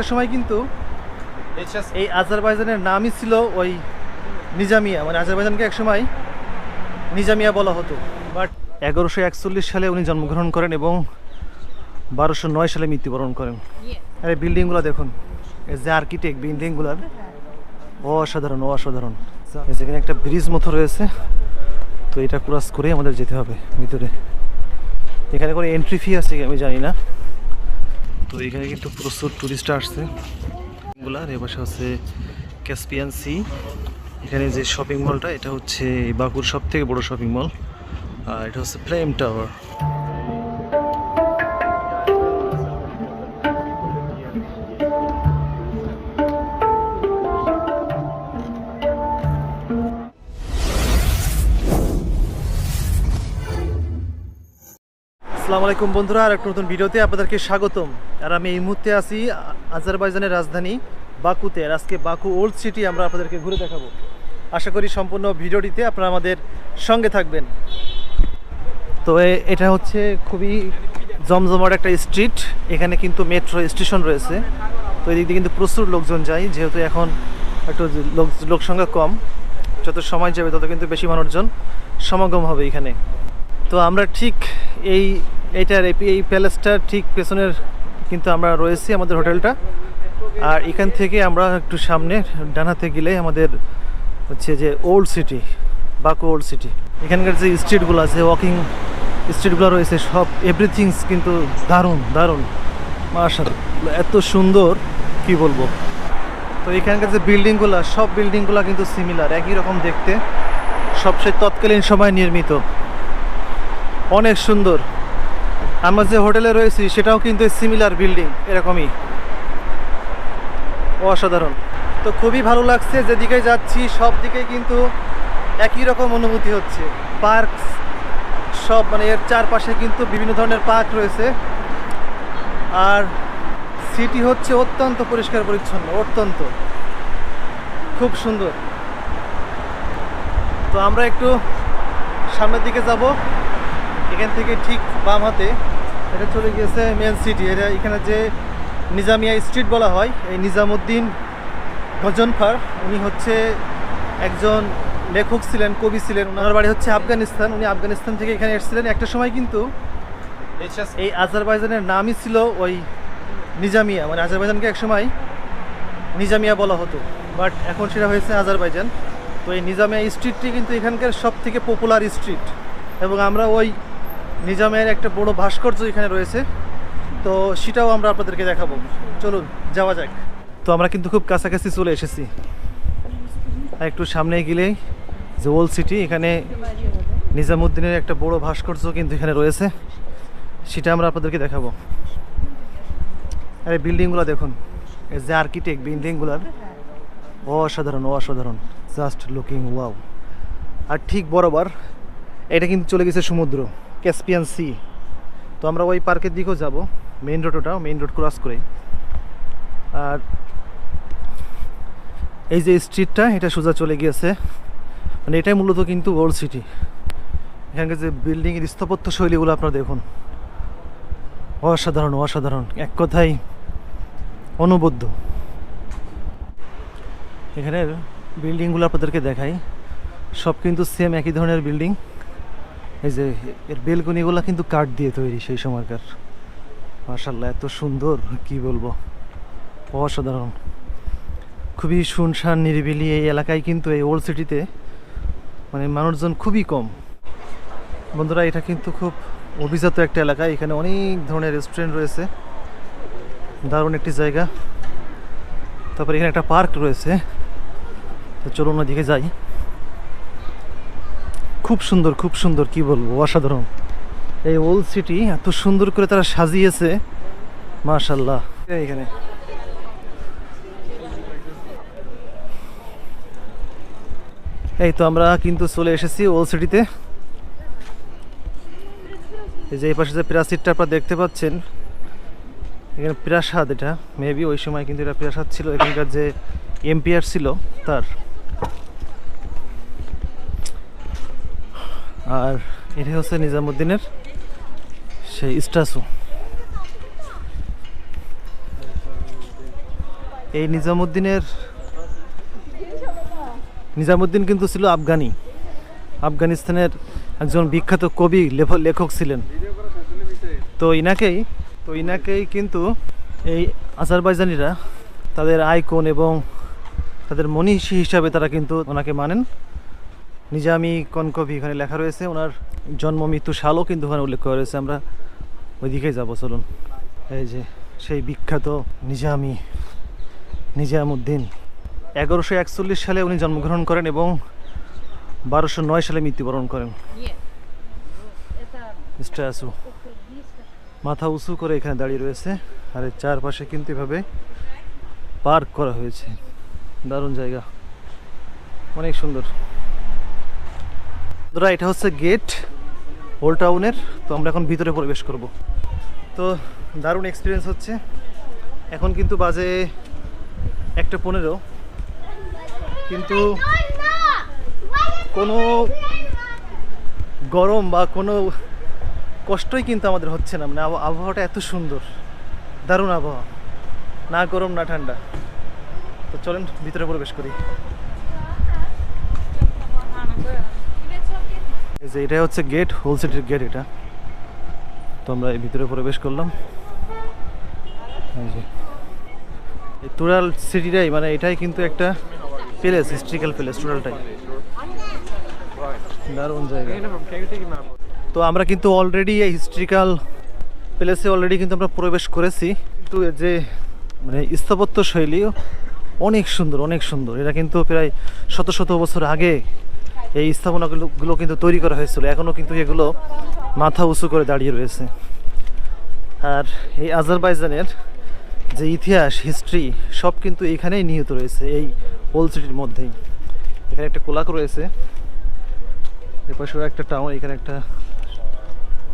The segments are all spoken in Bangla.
একটা সময় কিন্তু এই আজারবাইজানের নামই ছিল ওই নিজামিয়া মানে আজারবাইজানকে একসময় নিজামিয়া বলা হতো। বাট এগারোশো একচল্লিশ সালে উনি জন্মগ্রহণ করেন এবং বারোশো নয় সালে মৃত্যুবরণ করেন। আর এই বিল্ডিংগুলো দেখুন এই যে আর্কিটেক্ট বিল্ডিংগুলোর অসাধারণ অসাধারণ। যেখানে একটা ব্রিজ মতো রয়েছে তো এটা ক্রস করেই আমাদের যেতে হবে ভিতরে। এখানে কোনো এন্ট্রি ফি আছে কি আমি জানি না। তো এখানে কিন্তু প্রচুর টুরিস্ট আসছে। গুলার এবার হচ্ছে ক্যাসপিয়ান সি এখানে যে শপিং মলটা এটা হচ্ছে বাঁকুর সব থেকে বড় শপিং মল আর এটা হচ্ছে ফ্লেম টাওয়ার আসসালামু আলাইকুম বন্ধুরা আর একটা নতুন ভিডিওতে আপনাদেরকে স্বাগতম। আর আমি এই মুহূর্তে আছি আজারবাইজানের রাজধানী বাকুতে। আর আজকে বাকু ওল্ড সিটি আমরা আপনাদেরকে ঘুরে দেখাবো। আশা করি সম্পূর্ণ ভিডিওটিতে আপনারা আমাদের সঙ্গে থাকবেন। তো এটা হচ্ছে খুবই জমজমাট একটা স্ট্রিট। এখানে কিন্তু মেট্রো স্টেশন রয়েছে। তো এদিক দিয়ে কিন্তু প্রচুর লোকজন যায়, যেহেতু এখন একটু লোক লোক সংখ্যা কম। যত সময় যাবে তত কিন্তু বেশি মানুষজন সমাগম হবে এখানে। তো আমরা ঠিক এই এইটার এই- এই প্যালেসটার ঠিক পেছনের কিন্তু আমরা রয়েছি আমাদের হোটেলটা। আর এখান থেকে আমরা একটু সামনে ডানাতে গেলে আমাদের হচ্ছে যে old city, Baku old city. এখানকার যে স্ট্রিটগুলো আছে, ওয়াকিং স্ট্রিটগুলো রয়েছে, সব এভরিথিংস কিন্তু দারুণ দারুণ। মার্শাল এত সুন্দর, কি বলব? তো এখানকার যে বিল্ডিংগুলো, সব বিল্ডিংগুলো কিন্তু সিমিলার একই রকম দেখতে। সবচেয়ে তৎকালীন সময় নির্মিত। অনেক সুন্দর। আমরা যে হোটেলে রয়েছি, সেটাও কিন্তু সিমিলার বিল্ডিং এরকমই। অসাধারণ। তো খুবই ভালো লাগছে, যেদিকে যাচ্ছি, সব দিকে কিন্তু একই রকম অনুভূতি হচ্ছে। পার্ক সব মানে এর চারপাশে কিন্তু বিভিন্ন ধরনের পার্ক রয়েছে। আর সিটি হচ্ছে অত্যন্ত পরিষ্কার পরিচ্ছন্ন, অত্যন্ত। খুব সুন্দর। তো আমরা একটু সামনের দিকে যাব। এখান থেকে ঠিক বাম হাতে। এটা চলে গিয়েছে মেন সিটি এটা এখানে যে নিজামিয়া স্ট্রিট বলা হয়, এই নিজামুদ্দিন গজনফার উনি হচ্ছে একজন লেখক ছিলেন, কবি ছিলেন। ওনার বাড়ি হচ্ছে আফগানিস্তান। উনি আফগানিস্তান থেকে এখানে এসেছিলেন। একটা সময় কিন্তু এই আজারবাইজানের নামই ছিল ওই নিজামিয়া। মানে আজারবাইজানকে একসময় নিজামিয়া বলা হতো। বাট এখন সেটা হয়েছে আজারবাইজান। তো এই নিজামিয়া স্ট্রিটটি কিন্তু এখানকার সব থেকে পপুলার স্ট্রিট এবং আমরা ওই নিজামের একটা বড় ভাস্কর্য এখানে রয়েছে। তো সেটাও আমরা আপনাদেরকে দেখাবো। চলুন, যাওয়া যাক। তো আমরা কিন্তু খুব কাছাকাছি চলে এসেছি। আর একটু সামনে গেলেই যে ওল্ড সিটি, এখানে নিজামুদ্দিনের একটা বড় ভাস্কর্য কিন্তু এখানে রয়েছে। সেটা আমরা আপনাদেরকে দেখাবো। আর এই বিল্ডিংগুলো দেখুন। এই যে আর্কিটেক্ট বিল্ডিংগুলোর, অসাধারণ অসাধারণ। জাস্ট লুকিং ওয়াও আর ঠিক বরাবর, এটা কিন্তু চলে গেছে সমুদ্র। ক্যাসপিয়ান সি তো আমরা ওই পার্কের দিকেও যাব মেইন রোড ওটা মেইন রোড ক্রস করে। আর এই যে স্ট্রিটটা এটা সোজা চলে গিয়েছে। মানে এটাই মূলত কিন্তু ওল্ড সিটি এখানকার যে বিল্ডিংয়ের স্থাপত্য শৈলীগুলো আপনারা দেখুন। অসাধারণ অসাধারণ। এক কথাই অনবদ্য। এখানের বিল্ডিংগুলো আপনাদেরকে দেখাই। সব কিন্তু সেম একই ধরনের বিল্ডিং এই যে এর বেলকনিগুলো কিন্তু কাঠ দিয়ে তৈরি সেই সময়কার। মার্শাল্লাহ এত সুন্দর, কি বলব? অসাধারণ। খুবই শুনশান, নিরিবিলি এই এলাকায় কিন্তু এই ওল্ড সিটিতে মানে মানুষজন খুবই কম। বন্ধুরা, এটা কিন্তু খুব অভিজাত একটা এলাকা। এখানে অনেক ধরনের রেস্টুরেন্ট রয়েছে। দারুণ একটি জায়গা। তারপরে এখানে একটা পার্ক রয়েছে। তো চলুন ওদিকে যাই। খুব সুন্দর খুব সুন্দর, কি বলব, অসাধারণ। এই ওল্ড সিটি এত সুন্দর করে তারা সাজিয়েছে মাশাল্লাহ এখানে এই তো আমরা কিন্তু চলে এসেছি ওল্ড সিটিতে। এই যে এই পাশে যে প্রাচীরটা আপনারা দেখতে পাচ্ছেন, এখানে প্রাসাদ এটা। মেবি ওই সময় কিন্তু এটা প্রাসাদ ছিল, এখানকার যে এম্পিয়ার ছিল তার। আর এটা হচ্ছে নিজামুদ্দিনের সেই স্ট্যাচু। এই নিজামুদ্দিনের নিজামুদ্দিন কিন্তু ছিল আফগানি। আফগানিস্তানের একজন বিখ্যাত কবি, লেখ- লেখক ছিলেন। তো ইনাকেই তো ইনাকেই কিন্তু এই আজারবাইজানিরা তাদের আইকন এবং তাদের মনীষী হিসাবে তারা কিন্তু ওনাকে মানেন। নিজামি কনকভি, এখানে লেখা রয়েছে, ওনার জন্ম, মৃত্যু সালও কিন্তু ওখানে উল্লেখ করা রয়েছে। আমরা ওইদিকেই যাব, চলুন। এই যে, সেই বিখ্যাত নিজামি নিজামুদ্দিন। এগারোশো একচল্লিশ সালে উনি জন্মগ্রহণ করেন এবং বারোশো নয় সালে মৃত্যুবরণ করেন। স্ট্যাচু মাথা উঁচু করে এখানে দাঁড়িয়ে রয়েছে। আর এর চারপাশে কিন্তু এভাবে পার্ক করা হয়েছে। দারুণ জায়গা। অনেক সুন্দর। ধরা এটা হচ্ছে গেট ওল্ড টাউনের তো আমরা এখন ভিতরে প্রবেশ করব। তো দারুণ এক্সপিরিয়েন্স হচ্ছে। এখন কিন্তু বাজে একটা পনেরো। কিন্তু কোনো গরম বা কোনো কষ্টই কিন্তু আমাদের হচ্ছে না। মানে আবহ- আবহাওয়াটা এত সুন্দর। দারুণ আবহাওয়া। না গরম, না ঠান্ডা। তো চলেন ভিতরে প্রবেশ করি। যে এটা হচ্ছে গেট হোল সিটির গেট এটা। তো আমরা এই ভিতরে প্রবেশ করলাম। এই টুরাল সিটিটাই মানে এটাই কিন্তু একটা প্যালেস হিস্ট্রিক্যাল প্যালেস টুরালটাই দারুণ জায়গা। তো আমরা কিন্তু অলরেডি এই হিস্ট্রিক্যাল প্লেসে অলরেডি কিন্তু আমরা প্রবেশ করেছি। কিন্তু যে মানে স্থাপত্য শৈলী অনেক সুন্দর অনেক সুন্দর। এটা কিন্তু প্রায় শত শত বছর আগে এই স্থাপনাগুলো কিন্তু তৈরি করা হয়েছিল। এখনও কিন্তু এগুলো মাথা উঁচু করে দাঁড়িয়ে রয়েছে। আর এই আজারবাইজানের যে ইতিহাস হিস্ট্রি সব কিন্তু এখানেই নিহিত রয়েছে এই ওল্ড সিটির মধ্যেই। এখানে একটা কোলাক রয়েছে। এপাশেও একটা টাউন এখানে একটা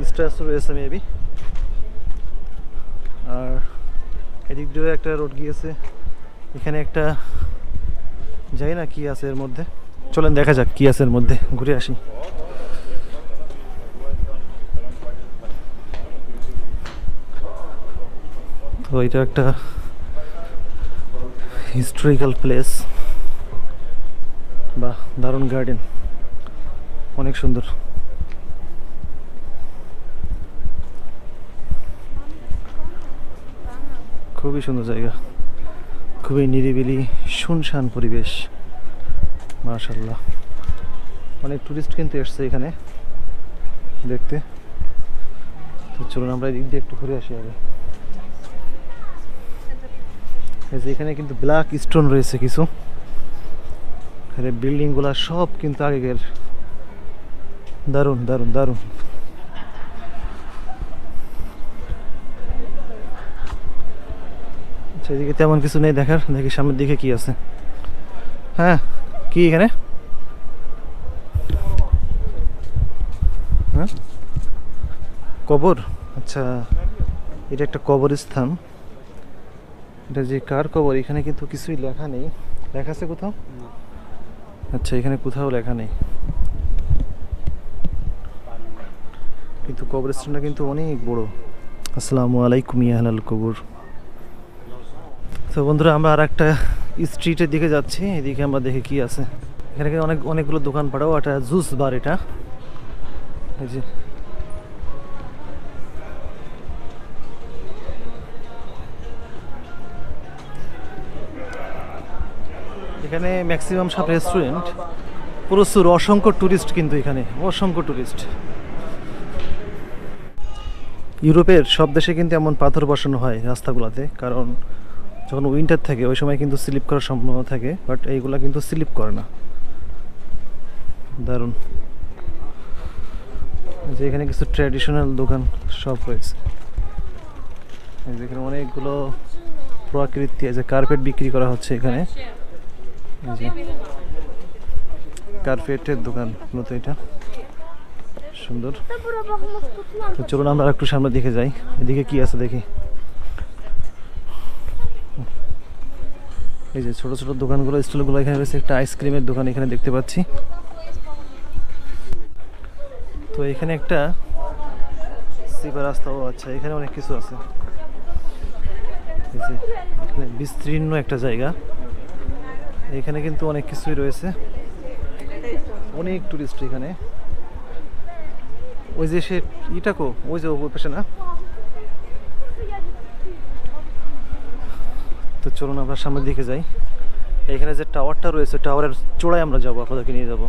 স্ট্যাচু রয়েছে মেবি আর এদিক দিয়েও একটা রোড গিয়েছে। এখানে একটা যাই না কি আছে এর মধ্যে। চলেন, দেখা যাক কি আছে এর মধ্যে। ঘুরে আসি। তো এটা একটা হিস্টোরিক্যাল প্লেস বা দারুণ গার্ডেন অনেক সুন্দর। খুবই সুন্দর জায়গা। খুবই নিরিবিলি, শুনশান পরিবেশ। মাশাল্লাহ অনেক টুরিস্ট কিন্তু এসছে এখানে দেখতে। তো চলুন আমরা এদিক দিয়ে একটু ঘুরে আসি আগে। যে এখানে কিন্তু ব্ল্যাক স্টোন রয়েছে কিছু। এখানে বিল্ডিংগুলো সব কিন্তু আগের দারুণ দারুণ দারুণ। সেদিকে তেমন কিছু নেই দেখার। দেখি সামনের দিকে কি আছে। হ্যাঁ? কি এখানে? হ্যাঁ? কবর? আচ্ছা এটা একটা কবরস্থান। এটা যে কার কবর? এখানে কিন্তু কিছুই লেখা নেই। লেখা আছে কোথাও? আচ্ছা এখানে কোথাও লেখা নেই। কিন্তু কবরস্থানটা কিন্তু অনেক বড়। আসসালামু আলাইকুম ইয়াহাল কবর। তো বন্ধুরা আমরা আর একটা স্ট্রিটের দিকে যাচ্ছি, এদিকে আমরা দেখি কি আছে। এখানে অনেক অনেকগুলো দোকান পাঠাও একটা জুস বার এটা। যে। এখানে ম্যাক্সিমাম সব রেস্টুরেন্ট প্রচুর, অসংখ্য টুরিস্ট কিন্তু এখানে, অসংখ্য টুরিস্ট ইউরোপের সব দেশে কিন্তু এমন পাথর বসানো হয় রাস্তাগুলোতে, কারণ যখন উইন্টার থাকে, ওই সময় কিন্তু স্লিপ করার সম্ভাবনা থাকে বাট এইগুলা কিন্তু স্লিপ করে না। দারুণ। যে এখানে কিছু ট্র্যাডিশনাল দোকান সব রয়েছে। এই যে এখানে অনেকগুলো প্রকৃতি যে কার্পেট বিক্রি করা হচ্ছে এখানে। কার্পেটের দোকান, মূলত এটা। সুন্দর। তো চলুন আমরা একটু সামনের দিকে যাই। এদিকে কি আছে দেখি। এই যে ছোট ছোট দোকানগুলো, স্টলগুলো এখানে রয়েছে, একটা আইসক্রিমের দোকান এখানে দেখতে পাচ্ছি। তো এখানে একটা সিপা রাস্তাও আচ্ছা এখানে অনেক কিছু আছে। বিস্তীর্ণ একটা জায়গা। এখানে কিন্তু অনেক কিছুই রয়েছে। অনেক টুরিস্ট এখানে। ওই যে সে ইটাকো ওই যে ওই পাশে না? তো চলুন আমরা সামনের দিকে যাই। এখানে যে টাওয়ারটা রয়েছে টাওয়ারের চূড়ায় আমরা যাব, আপনাদেরকে নিয়ে যাব।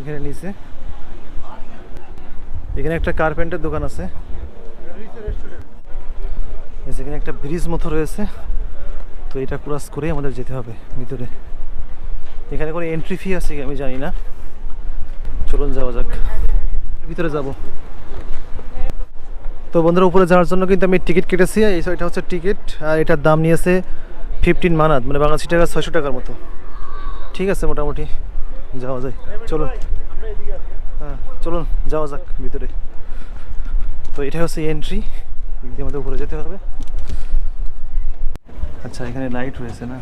এখানে নিচে। এখানে একটা কার্পেন্টের দোকান আছে। এখানে একটা ব্রিজ মতো রয়েছে। তো এটা ক্রস করে আমাদের যেতে হবে ভিতরে। এখানে কোনো এন্ট্রি ফি আছে আমি জানি না। চলুন যাওয়া যাক। ভিতরে যাব। তো বন্ধুরা, উপরে যাওয়ার জন্য কিন্তু আমি টিকিট কেটেছি। এই এটা হচ্ছে টিকিট, আর এটার দাম নিয়েছে ফিফটিন মানাত মানে বাংলাদেশি টাকা ছয়শো টাকার মতো। ঠিক আছে, মোটামুটি যাওয়া যায়। চলুন। হ্যাঁ চলুন, যাওয়া যাক ভিতরে। তো এটা হচ্ছে এন্ট্রি আমাদের উপরে যেতে হবে। আচ্ছা এখানে লাইট রয়েছে না?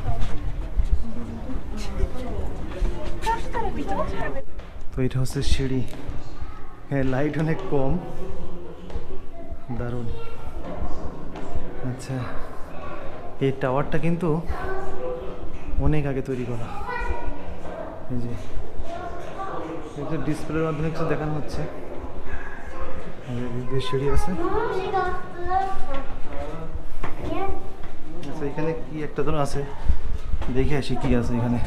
তো এটা হচ্ছে সিঁড়ি। হ্যাঁ লাইট অনেক কম। দারুণ। আচ্ছা এই টাওয়ারটা কিন্তু অনেক আগে তৈরি করা। এই যে ডিসপ্লের মাধ্যমে কিছু দেখানো হচ্ছে। সিঁড়ি আছে। আচ্ছা এখানে কি একটা ধরুন আছে? দেখে আসি কি আছে এখানে।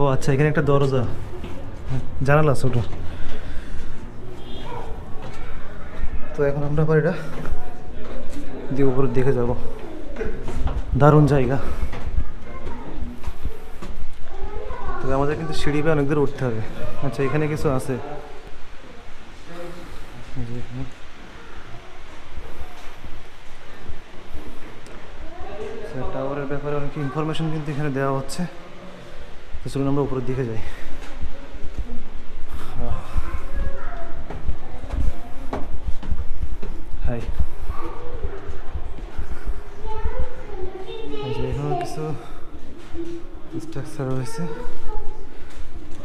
ও আচ্ছা এখানে একটা দরজা। জানালা আছে তো এখন আমরা আবার এটা দিয়ে উপরে দেখে যাব। দারুণ জায়গা। তবে আমাদের কিন্তু সিঁড়ি বেয়ে অনেক দূর উঠতে হবে। আচ্ছা এখানে কিছু আছে? এখানে। আচ্ছা, টাওয়ারের ব্যাপারে অনেক ইনফরমেশন কিন্তু এখানে দেওয়া হচ্ছে। তো চলুন আমরা উপরের দিকে যাই হাই এই যে এখানে কিছু রয়েছে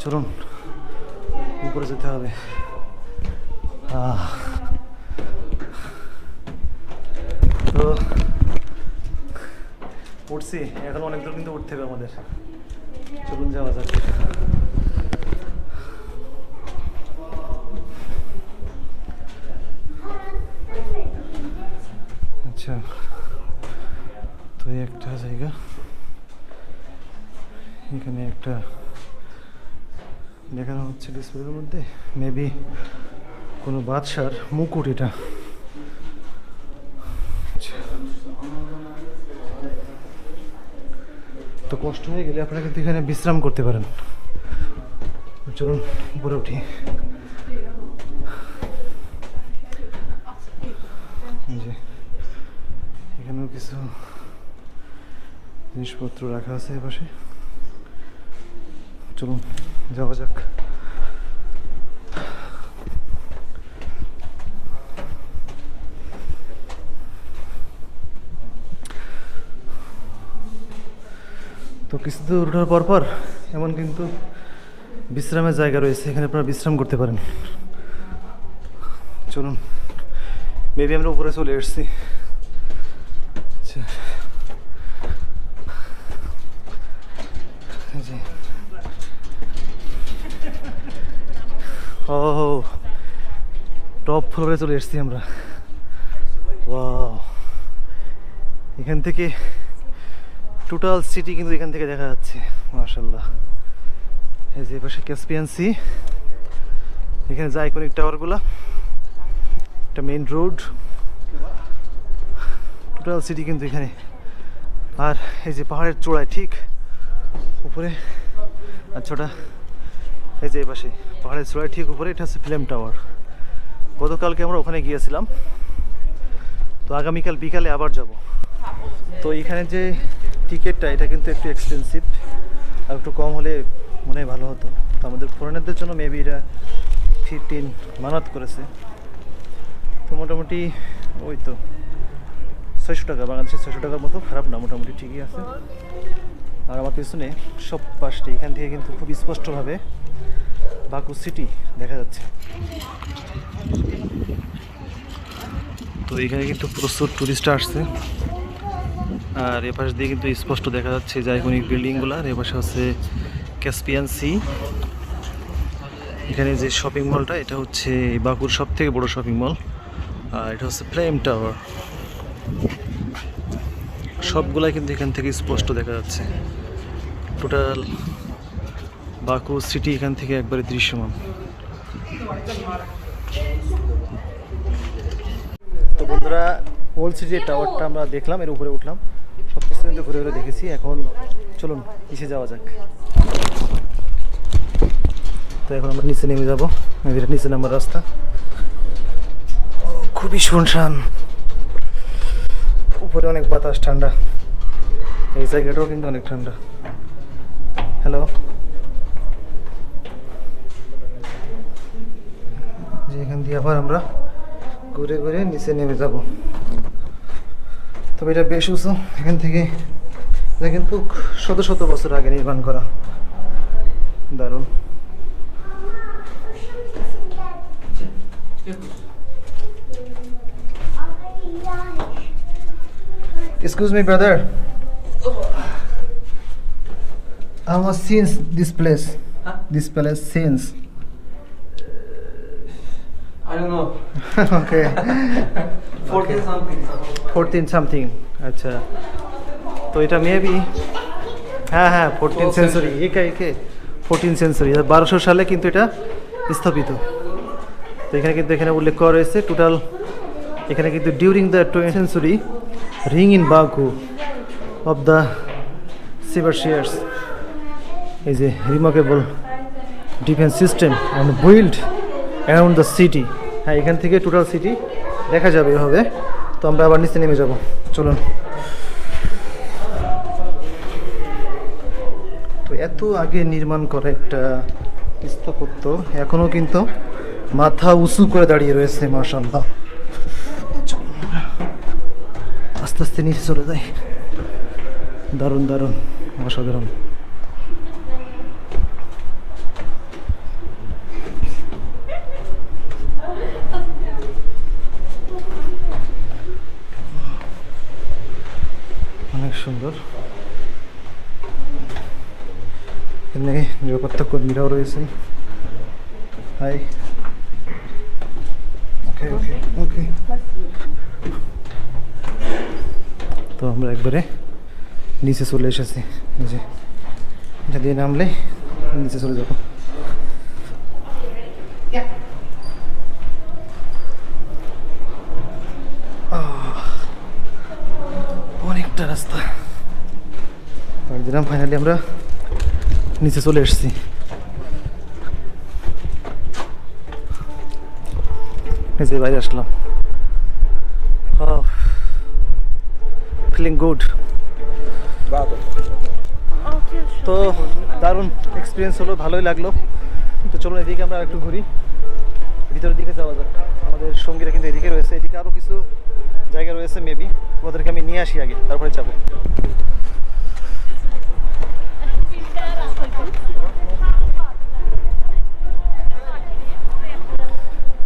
চলুন, উপরে যেতে হবে। তো, উঠছি। এখন অনেক দূর কিন্তু উঠতে হবে আমাদের। চলুন যাওয়া যাক আচ্ছা তো এই একটা জায়গা এখানে একটা দেখানো হচ্ছে ডিসপ্লের মধ্যে। মেবি কোনো বাদশার মুকুট এটা। তো কষ্ট হয়ে গেলে আপনারা কিন্তু এখানে বিশ্রাম করতে পারেন। চলুন, উপরে উঠি। যে, এখানেও কিছু জিনিসপত্র রাখা আছে এপাশে। চলুন, যাওয়া যাক। তো কিছু দূর ওঠার পর পর এমন কিন্তু বিশ্রামের জায়গা রয়েছে, এখানে আপনারা বিশ্রাম করতে পারেন। চলুন মেবি আমরা উপরে চলে এসেছি। আচ্ছা। ও টপ ফ্লোরে চলে এসেছি আমরা। এখান থেকে টোটাল সিটি কিন্তু এখান থেকে দেখা যাচ্ছে মার্শাল্লাহ এই যে পাশে ক্যাসপিয়ান সি এখানে যায় আইকনিক টাওয়ারগুলো একটা মেইন রোড টোটাল সিটি কিন্তু এখানে। আর এই যে পাহাড়ের চূড়ায়, ঠিক উপরে। আচ্ছা এই যে এই পাশে, পাহাড়ের চূড়ায় ঠিক উপরে, এটা হচ্ছে ফিল্ম টাওয়ার। গতকালকে আমরা ওখানে গিয়েছিলাম। তো আগামীকাল বিকালে আবার যাব। তো এখানে যে টিকিটটা, এটা কিন্তু একটু এক্সপেন্সিভ আর একটু কম হলে মনে হয় ভালো হতো। তো আমাদের ফরেনারদের জন্য মেবি এটা ফিফটিন মানাত করেছে। তো মোটামুটি ওই তো ছয়শো টাকা, বাংলাদেশের ছয়শো টাকার মতো, খারাপ না, মোটামুটি ঠিকই আছে। আর আমার পিছনে সব পাশটি, এখান থেকে কিন্তু খুব স্পষ্টভাবে বাকু সিটি দেখা যাচ্ছে। তো এখানে কিন্তু প্রচুর টুরিস্ট আসছে। আর এপাশ দিয়ে কিন্তু স্পষ্ট দেখা যাচ্ছে যে আইকনিক বিল্ডিংগুলো, আর এপাশে হচ্ছে ক্যাসপিয়ান সি এখানে যে শপিং মলটা এটা হচ্ছে বাকুর সব থেকে বড় শপিং মল আর এটা হচ্ছে ফ্লেম টাওয়ার সবগুলাই কিন্তু এখান থেকে স্পষ্ট দেখা যাচ্ছে। টোটাল বাকু সিটি এখান থেকে একবারে দৃশ্যমান। তো বন্ধুরা, ওল্ড সিটি টাওয়ারটা আমরা দেখলাম, এর উপরে উঠলাম। সব কিছু কিন্তু ঘুরে ঘুরে দেখেছি। এখন চলুন, নিচে যাওয়া যাক। তো এখন আমরা নিচে নেমে যাব। নিচে নামার রাস্তা। খুবই শুনশান। উপরে অনেক বাতাস, ঠান্ডা। এই জায়গাটাও কিন্তু অনেক ঠান্ডা। হ্যালো? যে এখান দিয়ে আবার আমরা ঘুরে ঘুরে নিচে নেমে যাব তবে এটা বেশ উঁচু এখান থেকে এটা কিন্তু শত শত বছর আগে নির্মাণ করা দারুণ Excuse me, brother. How much since this place? This place since. Don't know. okay. 14 something. 14 something. আচ্ছা তো এটা মেবি হ্যাঁ হ্যাঁ ফোরটিন 12th সেঞ্চুরি একে একে ফোরটিন সেঞ্চুরি বারোশো সালে কিন্তু এটা স্থাপিত তো এখানে কিন্তু এখানে উল্লেখ করা রয়েছে টোটাল এখানে কিন্তু during the twenty century ring in Baku of the Shirvanshahs এই যে remarkable defence system and build around the city হ্যাঁ এখান থেকে টোটাল সিটি দেখা যাবে এভাবে। তো আমরা আবার নিচে নেমে যাব। চলুন। তো এত আগে নির্মাণ করা একটা স্থাপত্য এখনও কিন্তু মাথা উঁচু করে দাঁড়িয়ে রয়েছে মার্শাল্লাহ আস্তে আস্তে নিচে চলে যাই। দারুণ দারুণ, অসাধারণ অনেক সুন্দর। এখানে নিরাপত্তা কর্মীরাও রয়েছেন। হাই ওকে ওকে ওকে তো আমরা একবারে নিচে চলে এসেছি। যে এটা দিয়ে নামলে নিচে চলে যাব। আমরা নিচে চলে এসেছি। যে বাইরে আসলাম। ফিলিং গুড তো দারুণ এক্সপিরিয়েন্স হলো, ভালোই লাগল। তো চলুন এদিকে আমরা একটু ঘুরি। ভিতরের দিকে যাওয়া যাক। আমাদের সঙ্গীরা কিন্তু এদিকে রয়েছে। এদিকে আরও কিছু জায়গা রয়েছে মেবি ওদেরকে আমি নিয়ে আসি আগে, তারপরে যাব।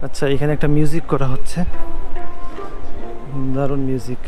আচ্ছা এখানে একটা মিউজিক করা হচ্ছে। দারুণ মিউজিক